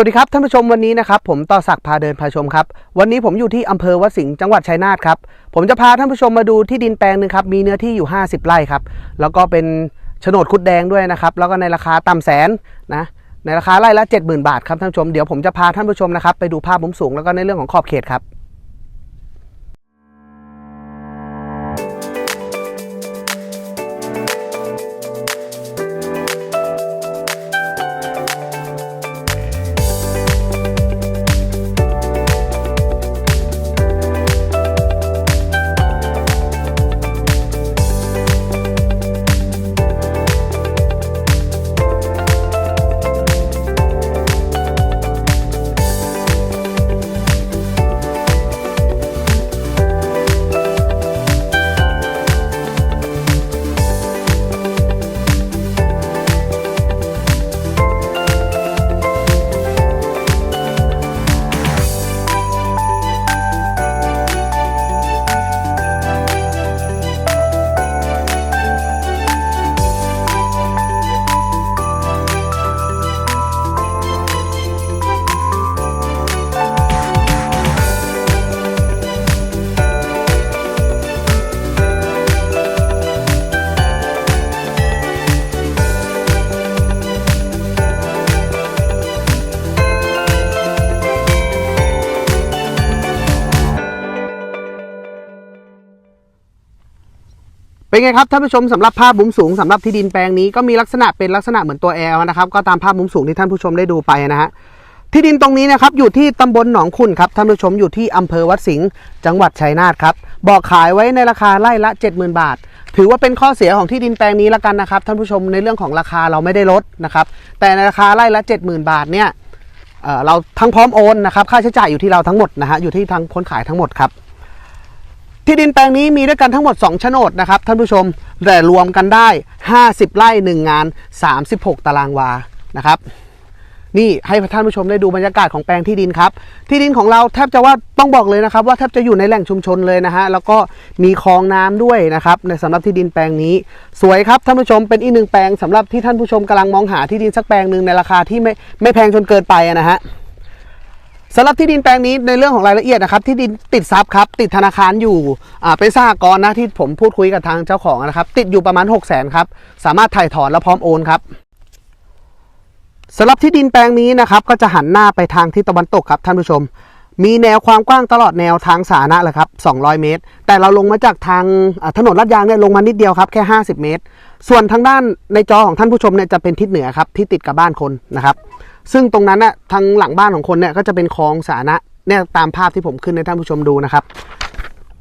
วัสดีครับท่านผู้ชมวันนี้นะครับผมต่อศักดิ์พาเดินพาชมครับวันนี้ผมอยู่ที่อำเภอวัดสิงห์จังหวัดชัยนาทครับผมจะพาท่านผู้ชมมาดูที่ดินแปลงหนึงครับมีเนื้อที่อยู่ 50 ไร่ครับแล้วก็เป็นโฉนดคุดแดงด้วยนะครับแล้วก็ในราคาต่ำแสนนะในราคาไร่ละ 70,000 บาทครับท่านผู้ชมเดี๋ยวผมจะพาท่านผู้ชมนะครับไปดูภาพมุมสูงแล้วก็ในเรื่องของขอบเขตครับ เป็นไงครับท่านผู้ชมสำหรับภาพมุมสูงสำหรับที่ดินแปลงนี้ก็มีลักษณะเป็นลักษณะเหมือนตัวแอลนะครับก็ตามภาพมุมสูงที่ท่านผู้ชมได้ดูไปนะฮะที่ดินตรงนี้นะครับอยู่ที่ตำบลหนองคุณครับท่านผู้ชมอยู่ที่อำเภอวัดสิงห์จังหวัดชัยนาทครับบอกขายไว้ในราคาไร่ละ 70,000 บาท ถือว่าเป็นข้อเสียของที่ดินแปลงนี้ละกันนะครับท่านผู้ชมในเรื่องของราคาเราไม่ได้ลดนะครับแต่ในราคาไร่ละ 70,000 บาทเนี่ยเเราทั้งพร้อมโอนนะครับค่าใช้จ่ายอยู่ที่เราทั้งหมดนะฮะอยู่ที่ทางคนขายทั้งหมดครับ ที่ดินแปลงนี้มีด้วยกันทั้งหมด 2 โฉนดนะครับท่านผู้ชมแต่รวมกันได้ 50 ไร่ 1 งาน 36 ตารางวานะครับนี่ให้ท่านผู้ชมได้ดูบรรยากาศของแปลงที่ดินครับ ที่ดินของเราแทบจะว่าต้องบอกเลยนะครับ ว่าแทบจะอยู่ในแหล่งชุมชนเลยนะฮะแล้วก็มีคลองน้ำด้วยนะครับในสำหรับที่ดินแปลงนี้ สวยครับท่านผู้ชมเป็นอีกหนึ่งแปลงสำหรับที่ท่านผู้ชมกำลังมองหาที่ดินสักแปลงหนึ่งในราคาที่ไม่ไม่แพงจนเกินไปนะฮะ สำหรับที่ดินแปลงนี้ในเรื่องของรายละเอียดนะครับ ที่ดินติดทรัพย์ครับ ติดธนาคารอยู่เป็นสหกรณ์นะที่ผมพูดคุยกับทางเจ้าของนะครับ ติดอยู่ประมาณ 6 0 0 0 0นครับ สามารถถ่ายถอนและพร้อมโอนครับสำหรับที่ดินแปลงนี้นะครับ ก็จะหันหน้าไปทางทิศตะวันตกครับท่านผู้ชม มีแนวความกว้างตลอดแนวทางสาธารณะเลยครับ 200 เมตร แต่เราลงมาจากทางถนนลาดยางเนี่ยลงมานิดเดียวครับแค่ 50 เมตร ส่วนทางด้านในจอของท่านผู้ชมเนี่ยจะเป็นทิศเหนือครับที่ติดกับบ้านคนนะครับ ซึ่งตรงนั้นน่ะทางหลังบ้านของคนเนี่ยก็จะเป็นคลองสาธารณะเนี่ยตามภาพที่ผมขึ้นให้ท่านผู้ชมดูนะครับ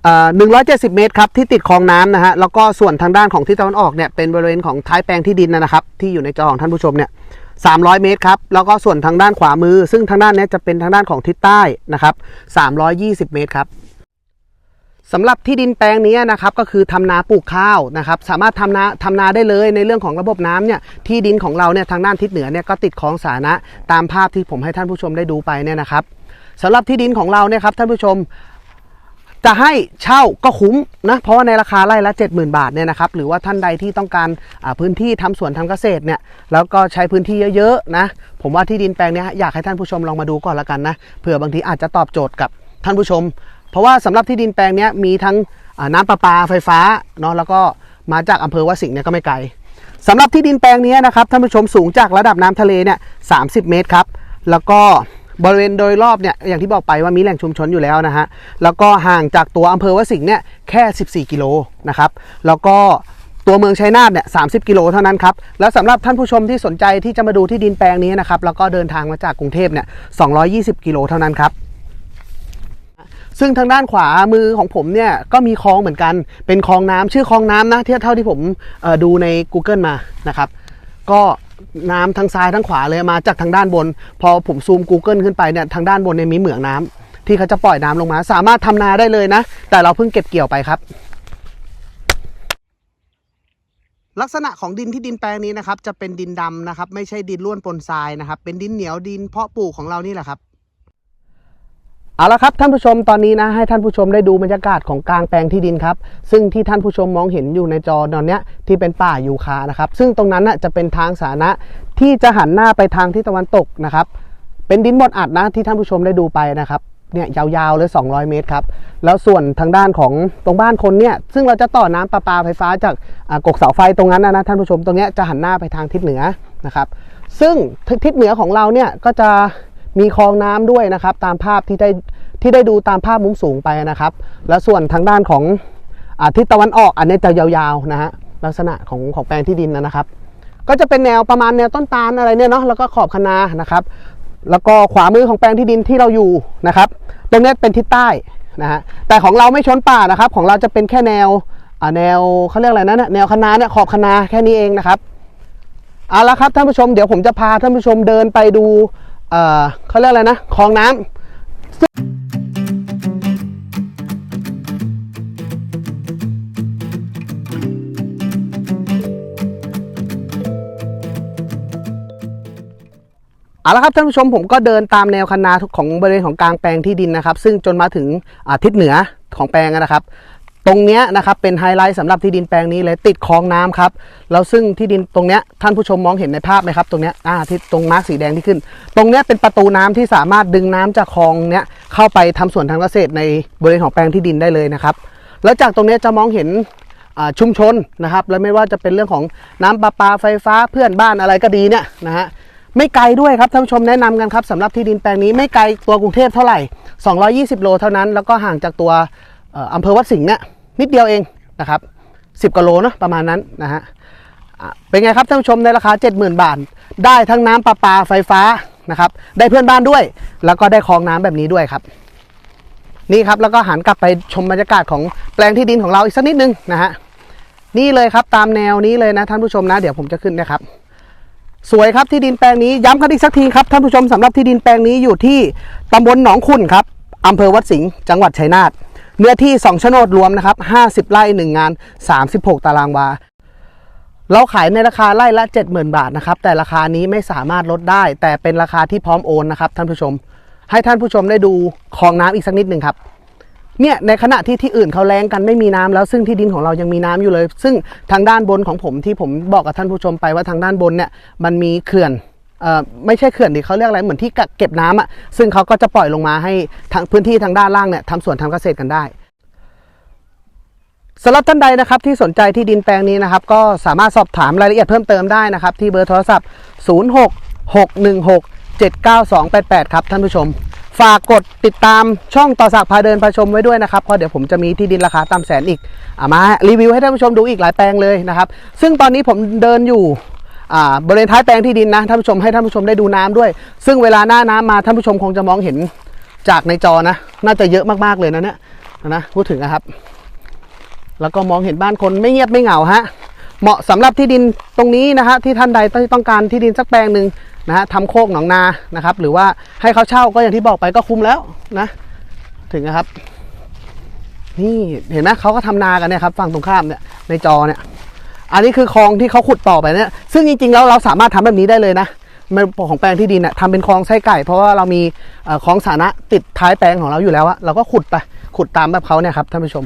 เอ่งร้อ170เมตรครับที่ติดคลองน้ำนะฮะแล้วก็ส่วนทางด้านของทิศตะวันออกเนี่ยเป็นบริเวณของท้ายแปลงที่ดินนะครับ ที่อยู่ในจอของท่านผู้ชมเนี่ย300เมตรครับแล้วก็ส่วนทางด้านขวามือ ซึ่งทางด้านนี้จะเป็นทางด้านของทิศใต้นะครับ320เมตรครับ สำหรับที่ดินแปลงนี้นะครับก็คือทำนาปลูกข้าวนะครับสามารถทำนาทำนาได้เลยในเรื่องของระบบน้ำเนี่ยที่ดินของเราเนี่ยทางด้านทิศเหนือเนี่ยก็ติดคลองสาธารณะตามภาพที่ผมให้ท่านผู้ชมได้ดูไปเนี่ยนะครับสำหรับที่ดินของเราเนี่ยครับท่านผู้ชมจะให้เช่าก็คุ้มนะเพราะว่าในราคาไร่ละ 70,000 บาทเนี่ยนะครับหรือว่าท่านใดที่ต้องการพื้นที่ทำสวนทำเกษตรเนี่ยแล้วก็ใช้พื้นที่เยอะๆนะผมว่าที่ดินแปลงนี้อยากให้ท่านผู้ชมลองมาดูก่อนละกันนะเผื่อบางทีอาจจะตอบโจทย์กับท่านผู้ชม เพราะว่าสำหรับที่ดินแปลงนี้มีทั้งน้ำประปาไฟฟ้าเนาะแล้วก็มาจากอำเภอวัดสิงห์เนี่ยก็ไม่ไกลสำหรับที่ดินแปลงนี้นะครับท่านผู้ชมสูงจากระดับน้ำทะเลเนี่ย30เมตรครับ แล้วก็บริเวณโดยรอบเนี่ยอย่างที่บอกไปว่ามีแหล่งชุมชนอยู่แล้วนะฮะแล้วก็ห่างจากตัวอำเภอวัดสิงห์เนี่ยแค่ 14 กิโลนะครับแล้วก็ตัวเมืองชัยนาทเนี่ย30กิโลเท่านั้นครับแล้วสำหรับท่านผู้ชมที่สนใจที่จะมาดูที่ดินแปลงนี้นะครับแล้วก็เดินทางมาจากกรุงเทพเนี่ย220 กิโลเท่านั้นครับ ซึ่งทางด้านขวามือของผมเนี่ยก็มีคลองเหมือนกัน เป็นคลองน้ำชื่อคลองน้ำนะที่เท่าที่ผมดูใน Google มานะครับ ก็น้ำทางซ้ายทั้งขวาเลยมาจากทางด้านบน พอผมซูม Google ขึ้นไปเนี่ยทางด้านบนเนี่ยมีเหมืองน้ำที่เขาจะปล่อยน้ำลงมา สามารถทำนาได้เลยนะ แต่เราเพิ่งเก็บเกี่ยวไปครับลักษณะของดินที่ดินแปลงนี้นะครับจะเป็นดินดำนะครับ ไม่ใช่ดินร่วนปนทรายนะครับ เป็นดินเหนียวดินเพาะปลูกของเรานี่แหละครับ เอาละครับท่านผู้ชมตอนนี้นะให้ท่านผู้ชมได้ดูบรรยากาศของกลางแปลงที่ดินครับ ซึ่งที่ท่านผู้ชมมองเห็นอยู่ในจอตอนนี้ที่เป็นป่ายูคานะครับซึ่งตรงนั้นน่ะจะเป็นทางสาธารณะที่จะหันหน้าไปทางที่ตะวันตกนะครับ เป็นดินบดอัดนะที่ท่านผู้ชมได้ดูไปนะครับเนี่ยยาวๆเลย 200 เมตรครับ แล้วส่วนทางด้านของตรงบ้านคนเนี่ย ซึ่งเราจะต่อน้ำประปาไฟฟ้าจากกกเสาไฟตรงนั้นนะท่านผู้ชมตรงนี้จะหันหน้าไปทางทิศเหนือนะครับ ซึ่งทิศเหนือของเราเนี่ยก็จะ มีคลองน้ำด้วยนะครับ ตามภาพที่ได้ที่ได้ดูตามภาพมุมสูงไปนะครับ แล้วส่วนทางด้านของอาทิศตะวันออกอันนี้จะยาวๆนะฮะลักษณะของของแปลงที่ดินนะครับ ก็จะเป็นแนวประมาณแนวต้นตาลอะไรเนี่ยเนาะแล้วก็ขอบคนานะครับ แล้วก็ขวามือของแปลงที่ดินที่เราอยู่นะครับ ตรงนี้เป็นทิศใต้นะฮะแต่ของเราไม่ชนป่านะครับ ของเราจะเป็นแค่แนวอ่าแนวเขาเรียกอะไรนะแนวคะนาเนี่ยขอบคะนาแค่นี้เองนะครับเอาละครับท่านผู้ชมเดี๋ยวผมจะพาท่านผู้ชมเดินไปดู เอ่อเขาเรียกอะไรนะคลองน้ำเอาละครับท่านผู้ชมผมก็เดินตามแนวคันนาของบริเวณของกลางแปลงที่ดินนะครับ ซึ่งจนมาถึงทิศเหนือของแปลงนะครับ ตรงเนี้ยนะครับเป็นไฮไลท์สำหรับที่ดินแปลงนี้เลยติดคลองน้ำครับแล้วซึ่งที่ดินตรงเนี้ยท่านผู้ชมมองเห็นในภาพไหมครับ ตรงเนี้ยอ่าที่ตรงมาร์กสีแดงที่ขึ้น ตรงเนี้ยเป็นประตูน้ำที่สามารถดึงน้ำจากคลองเนี้ยเข้าไปทำสวนทางเกษตรในบริเวณของแปลงที่ดินได้เลยนะครับแล้วจากตรงเนี้ยจะมองเห็นชุมชนนะครับ แล้วไม่ว่าจะเป็นเรื่องของน้ำประปาไฟฟ้าเพื่อนบ้านอะไรก็ดีเนี่ยนะฮะไม่ไกลด้วยครับท่านผู้ชมแนะนำกันครับสำหรับที่ดินแปลงนี้ไม่ไกลตัวกรุงเทพเท่าไหร่ 220 โลเท่านั้น แล้วก็ห่างจากตัวอำเภอวัดสิงห์เนี่ย นิดเดียวเองนะครับ 10กว่าโลเนอะประมาณนั้นนะฮะเป็นไงครับท่านผู้ชมในราคา 70,000 บาท ได้ทั้งน้ำประปาไฟฟ้านะครับ ได้เพื่อนบ้านด้วย แล้วก็ได้คลองน้ำแบบนี้ด้วยครับ นี่ครับแล้วก็หันกลับไปชมบรรยากาศของแปลงที่ดินของเราอีกสักนิดนึงนะฮะนี่เลยครับตามแนวนี้เลยนะท่านผู้ชมนะเดี๋ยวผมจะขึ้นนะครับ สวยครับที่ดินแปลงนี้ย้ำกันอีกสักทีครับท่านผู้ชมสำหรับที่ดินแปลงนี้อยู่ที่ตำบลหนองขุ่นครับอำเภอวัดสิงห์จังหวัดชัยนาท เนื้อที่ 2 โฉนดรวมนะครับ 50 ไร่ 1 งาน 36 ตารางวา เราขายในราคาไร่ละ 70,000 บาทนะครับ แต่ราคานี้ไม่สามารถลดได้ แต่เป็นราคาที่พร้อมโอนนะครับท่านผู้ชม ให้ท่านผู้ชมได้ดูคลองน้ำอีกสักนิดหนึ่งครับ เนี่ยในขณะที่ที่อื่นเขาแรงกันไม่มีน้ำแล้ว ซึ่งที่ดินของเรายังมีน้ำอยู่เลย ซึ่งทางด้านบนของผมที่ผมบอกกับท่านผู้ชมไปว่าทางด้านบนเนี่ยมันมีเขื่อน ไม่ใช่เขื่อนดิเขาเรียกอะไรเหมือนที่กักเก็บน้ำอะซึ่งเขาก็จะปล่อยลงมาให้ทางพื้นที่ทางด้านล่างเนี่ยทำสวนทำเกษตรกันได้สำหรับท่านใดนะครับที่สนใจที่ดินแปลงนี้นะครับ ก็สามารถสอบถามรายละเอียดเพิ่มเติมได้นะครับ ที่เบอร์โทรศัพท์ 0661679288 ครับท่านผู้ชม ฝากกดติดตามช่องต่อสักพาเดินพาชมไว้ด้วยนะครับเพราะเดี๋ยวผมจะมีที่ดินราคาตามแสนอีกอามารีวิวให้ท่านผู้ชมดูอีกหลายแปลงเลยนะครับ ซึ่งตอนนี้ผมเดินอยู่ บริเวณท้ายแปลงที่ดินนะท่านผู้ชมให้ท่านผู้ชมได้ดูน้ำด้วย ซึ่งเวลาหน้าน้ำมาท่านผู้ชมคงจะมองเห็นจากในจอนะ น่าจะเยอะมากๆเลยนะเนี่ยนะพูดถึงนะครับ แล้วก็มองเห็นบ้านคนไม่เงียบไม่เหงาฮะเหมาะสำหรับที่ดินตรงนี้นะฮะที่ท่านใดต้องการที่ดินสักแปลงหนึ่งนะฮะทำโคกหนองนานะครับ หรือว่าให้เขาเช่าก็อย่างที่บอกไปก็คุ้มแล้วนะ ถึงนะครับ นี่เห็นไหมเขาก็ทำนากันเนี่ยครับฝั่งตรงข้ามเนี่ยในจอเนี่ย อันนี้คือคลองที่เขาขุดต่อไปเนี่ยซึ่งจริงๆแล้วเราสามารถทำแบบนี้ได้เลยนะของแปลงที่ดินเนี่ยทำเป็นคลองไส้ไก่ เพราะว่าเรามีคลองสาธารณะติดท้ายแปลงของเราอยู่แล้วอะเราก็ขุดไปขุดตามแบบเขาเนี่ยครับท่านผู้ชม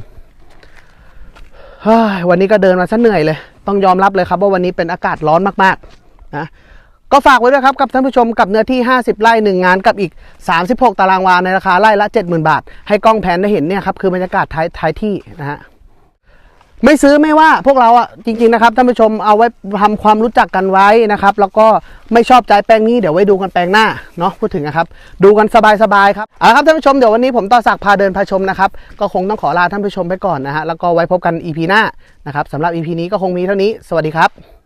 วันนี้ก็เดินมาซะเหนื่อยเลย ต้องยอมรับเลยครับ ว่าวันนี้เป็นอากาศร้อนมากๆนะก็ฝากไว้ด้วยครับกับท่านผู้ชมกับเนื้อที่ 50 ไร่หนึ่งงานกับอีก 36 ตารางวาในราคาไร่ละ 70,000 บาท ให้กล้องแผนได้เห็นเนี่ยครับคือบรรยากาศท้ายท้ายที่นะฮะ ไม่ซื้อไม่ว่าพวกเราอะจริงๆนะครับท่านผู้ชมเอาไว้ทำความรู้จักกันไว้นะครับ แล้วก็ไม่ชอบใจแปลงนี้เดี๋ยวไว้ดูกันแปลงหน้าเนาะพูดถึงนะครับ ดูกันสบายๆครับเอาละครับท่านผู้ชมเดี๋ยววันนี้ผมต่อสักพาเดินพาชมนะครับก็คงต้องขอลาท่านผู้ชมไปก่อนนะฮะแล้วก็ไว้พบกัน EP หน้านะครับสำหรับ EP นี้ก็คงมีเท่านี้ สวัสดีครับ